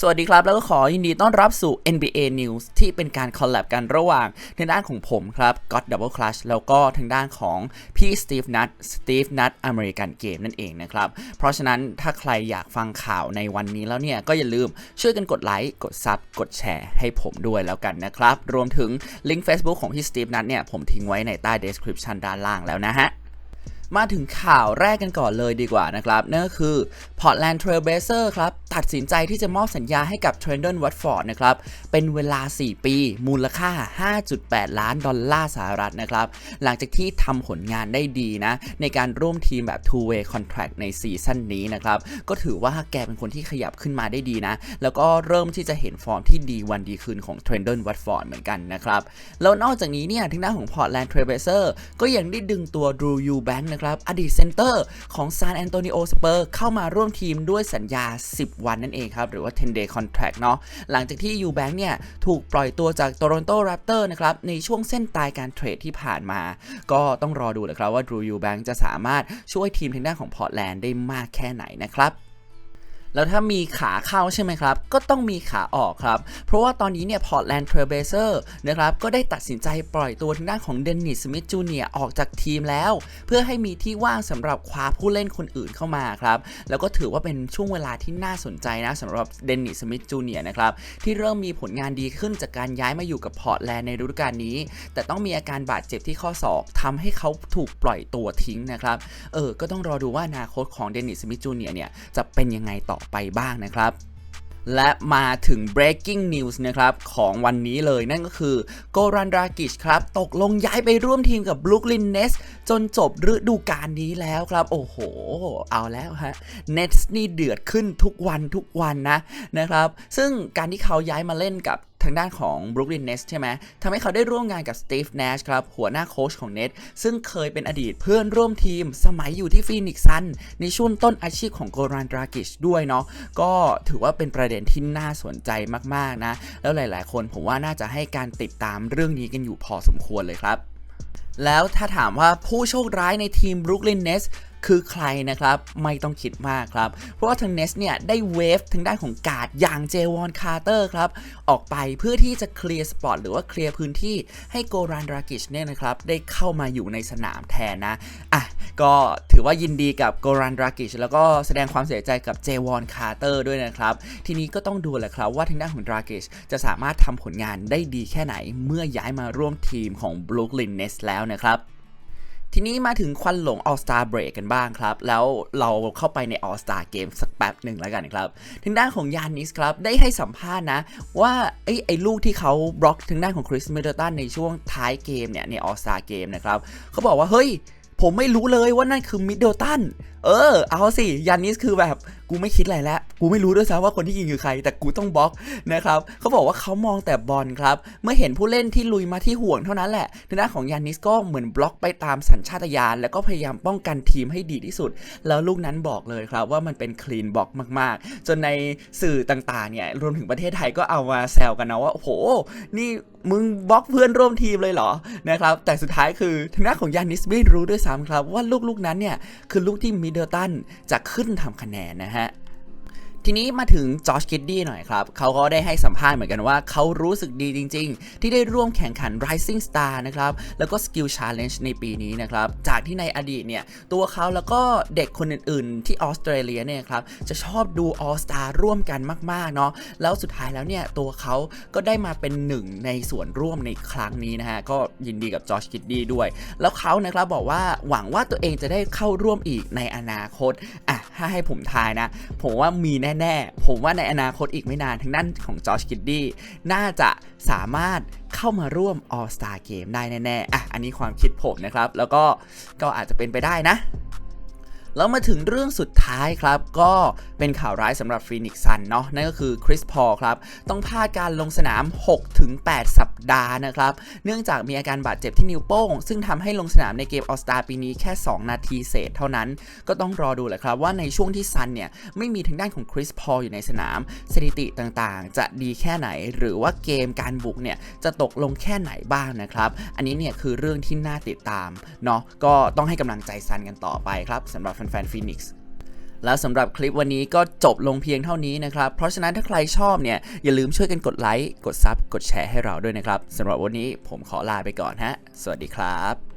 สวัสดีครับ แล้วก็ขอยินดีต้อนรับสู่ NBA News ที่เป็นการคอลแลบกันระหว่างทางด้านของผมครับ God Double Clutch แล้วก็ทางด้านของพี่สตีฟนัทสตีฟนัทอเมริกันเกมนั่นเองนะครับ เพราะฉะนั้นถ้าใครอยากฟังข่าวในวันนี้แล้วเนี่ย ก็อย่าลืมช่วยกันกดไลค์กดซับกดแชร์ให้ผมด้วยแล้วกันนะครับ รวมถึงลิงก์ Facebook ของพี่สตีฟนัทเนี่ยผมทิ้งไว้ในใต้ description ด้านล่างแล้วนะฮะ มาถึงข่าวแรกกันก่อนเลยดีกว่านะครับนั่นก็คือ Portland Trail Blazer ครับตัดสินใจที่จะมอบสัญญาให้กับ Trendon Watford นะครับเป็นเวลา 4 ปี มูลค่า 5.8 ล้านดอลลาร์สหรัฐนะครับหลังจากที่ทำผลงานได้ดีนะในการร่วมทีมแบบ two way contract ในซีซั่นนี้นะครับก็ถือว่าแกเป็นคนที่ขยับขึ้นมาได้ดีนะ แล้วก็เริ่มที่จะเห็นฟอร์มที่ดีวันดีคืนของ Trendon Watford เหมือนกันนะครับแล้วนอกจากนี้เนี่ยทางด้านของ Portland Trail Blazer ก็ยังได้ดึงตัว Drew Eubank นะครับอดีตเซนเตอร์ของซานแอนโตนิโอสเปอร์เข้ามาร่วมทีมด้วยสัญญา 10 วันนั่นเองครับ หรือว่า 10 day contract เนาะหลังจากที่ยูแบงค์เนี่ย ถูกปล่อยตัวจากโตลอนโตแรปเตอร์นะครับ ในช่วงเส้นตายการเทรดที่ผ่านมา ก็ต้องรอดูแหละครับว่าดูยูแบงจะสามารถช่วยทีมทางด้านของพอร์ตแลนด์ได้มากแค่ไหนนะครับ แล้วถ้ามีขาเข้าใช่ไหมครับ ก็ต้องมีขาออกครับ เพราะว่าตอนนี้เนี่ย Portland Trail Blazers นะครับก็ได้ตัดสินใจปล่อยตัวทางด้านของเดนนิสสมิธจูเนียออกจากทีมแล้ว เพื่อให้มีที่ว่างสำหรับคว้าผู้เล่นคนอื่นเข้ามาครับ แล้วก็ถือว่าเป็นช่วงเวลาที่น่าสนใจนะสำหรับเดนนิสสมิธจูเนียนะครับที่เริ่มมีผลงานดีขึ้นจากการย้ายมาอยู่กับพอร์ตแลนด์ในฤดูกาลนี้ แต่ต้องมีอาการบาดเจ็บที่ข้อศอกทำให้เขาถูกปล่อยตัวทิ้งนะครับเออก็ต้องรอดูว่าอนาคตของเดนนิสสมิธจูเนียเนี่ยจะเป็นยังไงต่อไปบ้างนะครับและมาถึง breaking news นะครับของวันนี้เลยนั่นก็คือโกรันดรากิชครับ ตกลงย้ายไปร่วมทีมกับบลูคลินเนสจนจบฤดูกาลนี้แล้วครับ โอ้โห เอาแล้วฮะเนสนี่เดือดขึ้นทุกวันทุกวันนะนะครับ ซึ่งการที่เขาย้ายมาเล่นกับ ทางด้านของ Brooklyn Nets ใช่ไหมทำให้เขาได้ร่วมงานกับ Steve Nash ครับ หัวหน้าโค้ชของ Nets ซึ่งเคยเป็นอดีตเพื่อนร่วมทีม สมัยอยู่ที่ฟีนิกซ์ซันในช่วงต้นอาชีพของโกรันดรากิชด้วยเนาะ ก็ถือว่าเป็นประเด็นที่น่าสนใจมากๆนะ แล้วหลายๆ คนผมว่าน่าจะให้การติดตามเรื่องนี้กันอยู่พอสมควรเลยครับ แล้วถ้าถามว่าผู้โชคร้ายในทีม Brooklyn Nets คือใครนะครับ ไม่ต้องคิดมากครับ เพราะว่าทางเนสเนี่ย ได้เวฟทางด้านของกาดอย่างเจวอนคาร์เตอร์ครับ ออกไปเพื่อที่จะเคลียร์สปอตหรือว่าเคลียร์พื้นที่ให้โกรันดรากิชเนี่ยนะครับ ได้เข้ามาอยู่ในสนามแทนนะ อะ ก็ถือว่ายินดีกับโกรันดรากิชแล้วก็แสดงความเสียใจกับเจวอนคาร์เตอร์ด้วยนะครับ ทีนี้ก็ต้องดูแหละครับว่าทางด้านของดรากิชจะสามารถทำผลงานได้ดีแค่ไหนเมื่อย้ายมาร่วมทีมของบรูคลินเนสแล้วนะครับ ทีนี้มาถึงควันหลง All Star Break กันบ้างครับ แล้วเราเข้าไปใน All Star Game สักแป๊บหนึ่งแล้วกันครับทางด้านของยานิสครับได้ให้สัมภาษณ์นะ ว่าไอ้ไอ้ลูกที่เขาบล็อกทางด้านของคริสมิดเดิลตันในช่วงท้ายเกมเนี่ยใน All Star Game นะครับเขาบอกว่าเฮ้ยผมไม่รู้เลยว่านั่นคือมิดเดิลตัน เออ เอาสิ ยานิสคือแบบ กูไม่คิดอะไรแล้วกูไม่รู้ด้วยซ้ำว่าคนที่ยิงคือใคร แต่กูต้องบล็อกนะครับเขาบอกว่าเขามองแต่บอลครับ เมื่อเห็นผู้เล่นที่ลุยมาที่ห่วงเท่านั้นแหละทางด้านของยานิสก็เหมือนบล็อกไปตามสัญชาตญาณแล้วก็พยายามป้องกันทีมให้ดีที่สุด แล้วลูกนั้นบอกเลยครับว่ามันเป็นคลีนบล็อกมาก ๆ จนในสื่อต่างๆเนี่ยรวมถึงประเทศไทยก็เอามาแซวกันนะว่าโอ้โหนี่ มึงบล็อกเพื่อนร่วมทีมเลยเหรอนะครับแต่สุดท้ายคือทางด้านของยานิสไม่รู้ด้วยซ้ำครับว่าลูกๆนั้นเนี่ยคือลูกที่มิดเดิลตันจะขึ้นทำคะแนนนะฮะ ทีนี้มาถึงจอชคิดดี้หน่อยครับ เขาก็ได้ให้สัมภาษณ์เหมือนกันว่าเขารู้สึกดีจริง ๆ ที่ได้ร่วมแข่งขัน Rising Star นะครับ แล้วก็ Skill Challenge ในปีนี้นะครับ จากที่ในอดีตเนี่ย ตัวเขาแล้วก็เด็กคนอื่น ๆ ที่ออสเตรเลียเนี่ยครับ จะชอบดู All Star ร่วมกันมาก ๆ เนาะแล้วสุดท้ายแล้วเนี่ย ตัวเขาก็ได้มาเป็นหนึ่งในส่วนร่วมในครั้งนี้นะฮะ ก็ยินดีกับจอชคิดดี้ด้วย แล้วเขานะครับบอกว่าหวังว่าตัวเองจะได้เข้าร่วมอีกในอนาคตอะถ้าให้ผมทายนะผมว่ามีแน่ๆ ผมว่าในอนาคตอีกไม่นานทางด้านของจอชกิดดี้น่าจะสามารถเข้ามาร่วม All Star Game ได้แน่ๆ อะ อันนี้ความคิดผมนะครับ แล้วก็ก็อาจจะเป็นไปได้นะ แล้วมาถึงเรื่องสุดท้ายครับ ก็เป็นข่าวร้ายสำหรับฟีนิกซ์ซันเนาะนั่นก็คือคริสพอลครับ ต้องพลาดการลงสนาม 6-8 สัปดาห์นะครับ เนื่องจากมีอาการบาดเจ็บที่นิ้วโป้ง ซึ่งทำให้ลงสนามในเกมออสตาปีนี้แค่ 2 นาทีเศษเท่านั้น ก็ต้องรอดูแหละครับว่าในช่วงที่ซันเนี่ย ไม่มีทางด้านของคริสพอลอยู่ในสนาม สถิติต่างๆ จะดีแค่ไหน หรือว่าเกมการบุกเนี่ยจะตกลงแค่ไหนบ้างนะครับ อันนี้เนี่ยคือเรื่องที่น่าติดตามเนาะก็ต้องให้กำลังใจซันกันต่อไปครับสำหรับฟนๆฟีนิกซ์แล้วสำหรับคลิปวันนี้ก็จบลงเพียงเท่านี้นะครับ เพราะฉะนั้นถ้าใครชอบเนี่ย อย่าลืมช่วยกันกดไลค์ กดซับ กดแชร์ให้เราด้วยนะครับสำหรับวันนี้ผมขอลาไปก่อนฮะ สวัสดีครับ